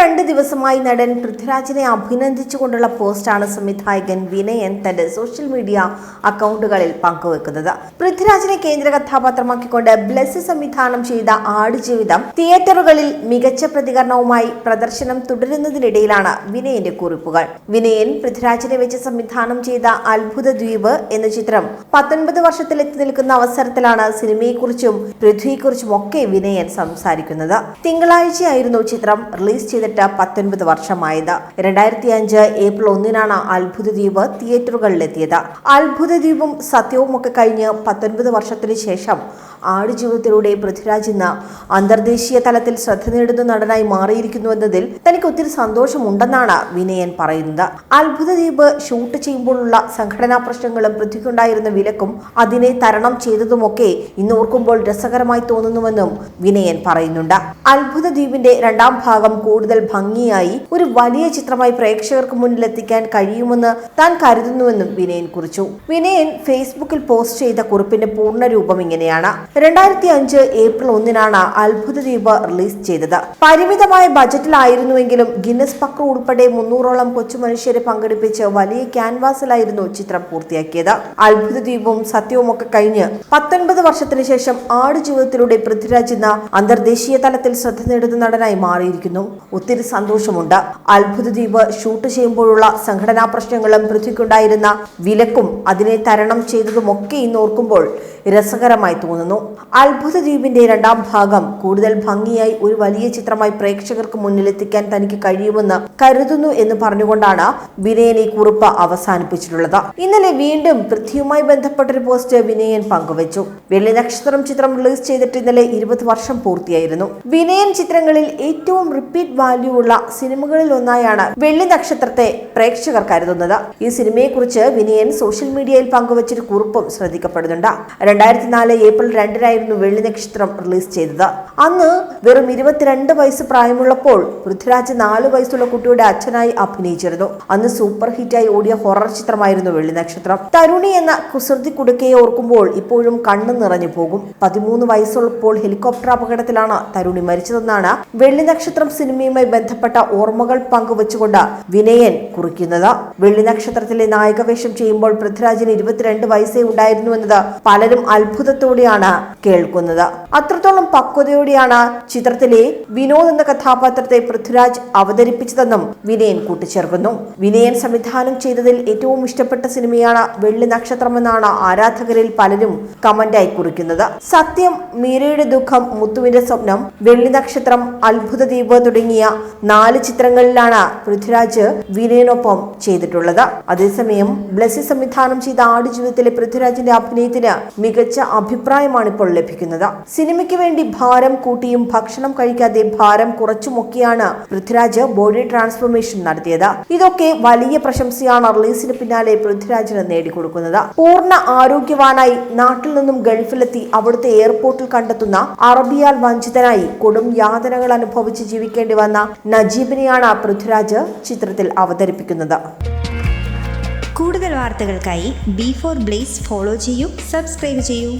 രണ്ട് ദിവസമായി നടൻ പൃഥ്വിരാജിനെ അഭിനന്ദിച്ചുകൊണ്ടുള്ള പോസ്റ്റാണ് സംവിധായകൻ വിനയൻ തന്റെ സോഷ്യൽ മീഡിയ അക്കൗണ്ടുകളിൽ പങ്കുവെക്കുന്നത്. പൃഥ്വിരാജിനെ കേന്ദ്ര കഥാപാത്രമാക്കിക്കൊണ്ട് ബ്ലെസ് സംവിധാനം ചെയ്ത ആടുജീവിതം തിയേറ്ററുകളിൽ മികച്ച പ്രതികരണവുമായി പ്രദർശനം തുടരുന്നതിനിടയിലാണ് വിനയന്റെ കുറിപ്പുകൾ. വിനയൻ പൃഥ്വിരാജിനെ വെച്ച് സംവിധാനം ചെയ്ത അത്ഭുത ദ്വീപ് എന്ന ചിത്രം പത്തൊൻപത് വർഷത്തിൽ എത്തി നിൽക്കുന്ന അവസരത്തിലാണ് സിനിമയെക്കുറിച്ചും പൃഥ്വിയെക്കുറിച്ചും ഒക്കെ വിനയൻ സംസാരിക്കുന്നത്. തിങ്കളാഴ്ചയായിരുന്നു ചിത്രം റിലീസ് ചെയ്തിട്ട് പത്തൊൻപത് വർഷമായത്. രണ്ടായിരത്തി അഞ്ച് ഏപ്രിൽ ഒന്നിനാണ് അത്ഭുത ദ്വീപ് തിയേറ്ററുകളിലെത്തിയത്. അത്ഭുത ദ്വീപും സത്യവും ഒക്കെ കഴിഞ്ഞ് പത്തൊൻപത് വർഷത്തിന് ശേഷം ആടുജീവിതത്തിലൂടെ പൃഥ്വിരാജ് ഇന്ന് അന്തർദേശീയ തലത്തിൽ ശ്രദ്ധ നേടുന്ന നടനായി മാറിയിരിക്കുന്നുവെന്നതിൽ തനിക്ക് ഒത്തിരി സന്തോഷമുണ്ടെന്നാണ് വിനയൻ പറയുന്നത്. അത്ഭുത ദ്വീപ് ഷൂട്ട് ചെയ്യുമ്പോഴുള്ള സംഘടനാ പ്രശ്നങ്ങളും പൃഥ്വിക്കുണ്ടായിരുന്ന വിലക്കും അതിനെ തരണം ചെയ്തതുമൊക്കെ ഇന്ന് ഓർക്കുമ്പോൾ രസകരമായി തോന്നുന്നുവെന്നും വിനയൻ പറയുന്നുണ്ട്. അത്ഭുതദ്വീപിന്റെ രണ്ടാം ഭാഗം കൂടുതൽ ഭംഗിയായി ഒരു വലിയ ചിത്രമായി പ്രേക്ഷകർക്ക് മുന്നിലെത്തിക്കാൻ കഴിയുമെന്ന് താൻ കരുതുന്നുവെന്നും വിനയൻ കുറിച്ചു. വിനയൻ ഫേസ്ബുക്കിൽ പോസ്റ്റ് ചെയ്ത കുറിപ്പിന്റെ പൂർണ രൂപം ഇങ്ങനെയാണ്. രണ്ടായിരത്തി അഞ്ച് ഏപ്രിൽ ഒന്നിനാണ് അത്ഭുത ദ്വീപ് റിലീസ് ചെയ്തത്. പരിമിതമായ ബജറ്റിലായിരുന്നുവെങ്കിലും ഗിന്നസ് പക്ര ഉൾപ്പെടെ മുന്നൂറോളം കൊച്ചു മനുഷ്യരെ പങ്കെടുപ്പിച്ച് വലിയ ക്യാൻവാസിലായിരുന്നു ചിത്രം പൂർത്തിയാക്കിയത്. അത്ഭുത ദ്വീപും സത്യവും ഒക്കെ കഴിഞ്ഞ് പത്തൊൻപത് വർഷത്തിന് ശേഷം ആടുജീവിതത്തിലൂടെ പൃഥ്വിരാജ് ഇന്ന് അന്തർദേശീയ തലത്തിൽ ശ്രദ്ധ നേടുന്ന നടനായി മാറിയിരിക്കുന്നു. ഒത്തിരി സന്തോഷമുണ്ട്. അത്ഭുത ദ്വീപ് ഷൂട്ട് ചെയ്യുമ്പോഴുള്ള സംഘടനാ പ്രശ്നങ്ങളും പൃഥ്വിക്കുണ്ടായിരുന്ന വിലക്കും അതിനെ തരണം ചെയ്തതുമൊക്കെ ഇന്ന് ഓർക്കുമ്പോൾ രസകരമായി തോന്നുന്നു. അത്ഭുത ദ്വീപിന്റെ രണ്ടാം ഭാഗം കൂടുതൽ ഭംഗിയായി ഒരു വലിയ ചിത്രമായി പ്രേക്ഷകർക്ക് മുന്നിലെത്തിക്കാൻ തനിക്ക് കഴിയുമെന്ന് കരുതുന്നു എന്ന് പറഞ്ഞുകൊണ്ടാണ് വിനയൻ ഈ കുറിപ്പ് അവസാനിപ്പിച്ചിട്ടുള്ളത്. ഇന്നലെ വീണ്ടും പൃഥ്വിയുമായി ബന്ധപ്പെട്ടൊരു പോസ്റ്റ് വിനയൻ പങ്കുവച്ചു. വെള്ളി നക്ഷത്രം ചിത്രം റിലീസ് ചെയ്തിട്ട് ഇന്നലെ ഇരുപത് വർഷം പൂർത്തിയായിരുന്നു. വിനയൻ ചിത്രങ്ങളിൽ ഏറ്റവും റിപ്പീറ്റ് വാല്യൂ ഉള്ള സിനിമകളിൽ ഒന്നായാണ് വെള്ളി നക്ഷത്രത്തെ പ്രേക്ഷകർ കരുതുന്നത്. ഈ സിനിമയെക്കുറിച്ച് വിനയൻ സോഷ്യൽ മീഡിയയിൽ പങ്കുവച്ചൊരു കുറിപ്പും ശ്രദ്ധിക്കപ്പെടുന്നുണ്ട്. രണ്ടായിരത്തി നാല് ഏപ്രിൽ രണ്ടിനായിരുന്നു വെള്ളി നക്ഷത്രം റിലീസ് ചെയ്തത്. അന്ന് വെറും ഇരുപത്തിരണ്ട് വയസ്സ് പ്രായമുള്ളപ്പോൾ പൃഥ്വിരാജ് നാല് വയസ്സുള്ള കുട്ടിയുടെ അച്ഛനായി അഭിനയിച്ചിരുന്നു. അന്ന് സൂപ്പർ ഹിറ്റായി ഓടിയ ഹൊറർ ചിത്രമായിരുന്നു വെള്ളി നക്ഷത്രം. തരുണി എന്ന കുസൃതി കുടുക്കയെ ഓർക്കുമ്പോൾ ഇപ്പോഴും കണ്ണു നിറഞ്ഞു പോകും. പതിമൂന്ന് വയസ്സുള്ളപ്പോൾ ഹെലികോപ്റ്റർ അപകടത്തിലാണ് തരുണി മരിച്ചതെന്നാണ് വെള്ളി നക്ഷത്രം സിനിമയുമായി ബന്ധപ്പെട്ട ഓർമ്മകൾ പങ്കുവച്ചുകൊണ്ട് വിനയൻ കുറിക്കുന്നത്. വെള്ളി നക്ഷത്രത്തിലെ നായകവേഷം ചെയ്യുമ്പോൾ പൃഥ്വിരാജിന് ഇരുപത്തിരണ്ട് വയസ്സേ ഉണ്ടായിരുന്നുവെന്നത് പലരും അത്ഭുതത്തോടെയാണ് കേൾക്കുന്നത്. അത്രത്തോളം പക്വതയോടെയാണ് ചിത്രത്തിലെ വിനോദ് എന്ന കഥാപാത്രത്തെ പൃഥ്വിരാജ് അവതരിപ്പിച്ചതെന്നും വിനയൻ കൂട്ടിച്ചേർക്കുന്നു. വിനയൻ സംവിധാനം ചെയ്തതിൽ ഏറ്റവും ഇഷ്ടപ്പെട്ട സിനിമയാണ് വെള്ളി നക്ഷത്രമെന്നാണ് ആരാധകരിൽ പലരും കമന്റായി കുറിക്കുന്നത്. സത്യം മീരയുടെ ദുഃഖം മുത്തുവിന്റെ സ്വപ്നം വെള്ളി നക്ഷത്രം അത്ഭുത ദ്വീപ് തുടങ്ങിയ നാല് ചിത്രങ്ങളിലാണ് പൃഥ്വിരാജ് വിനയനൊപ്പം ചെയ്തിട്ടുള്ളത്. അതേസമയം ബ്ലസ്സി സംവിധാനം ചെയ്ത ആടുജീവിതത്തിലെ പൃഥ്വിരാജിന്റെ അഭിനയത്തിന് മികച്ച അഭിപ്രായമാണ് ഇപ്പോൾ ലഭിക്കുന്നത്. സിനിമയ്ക്ക് വേണ്ടി ഭാരം കൂട്ടിയും ഭക്ഷണം കഴിക്കാതെ ഭാരം കുറച്ചുമൊക്കെയാണ് പൃഥ്വിരാജ് ബോഡി ട്രാൻസ്ഫോർമേഷൻ നടത്തിയത്. ഇതൊക്കെ വലിയ പ്രശംസയാണ് റിലീസിന് പിന്നാലെ പൃഥ്വിരാജിന് നേടിക്കൊടുക്കുന്നത്. പൂർണ ആരോഗ്യവാനായി നാട്ടിൽ നിന്നും ഗൾഫിലെത്തി അവിടുത്തെ എയർപോർട്ടിൽ കണ്ടെത്തുന്ന അറബിയാൽ വഞ്ചിതനായി കൊടും യാതനകൾ അനുഭവിച്ച് ജീവിക്കേണ്ടി വന്ന നജീബിനെയാണ് പൃഥ്വിരാജ് ചിത്രത്തിൽ അവതരിപ്പിക്കുന്നത്. കൂടുതൽ വാർത്തകൾക്കായി ബി ഫോർ ബ്ലേസ് ഫോളോ ചെയ്യൂ സബ്സ്ക്രൈബ് ചെയ്യൂ.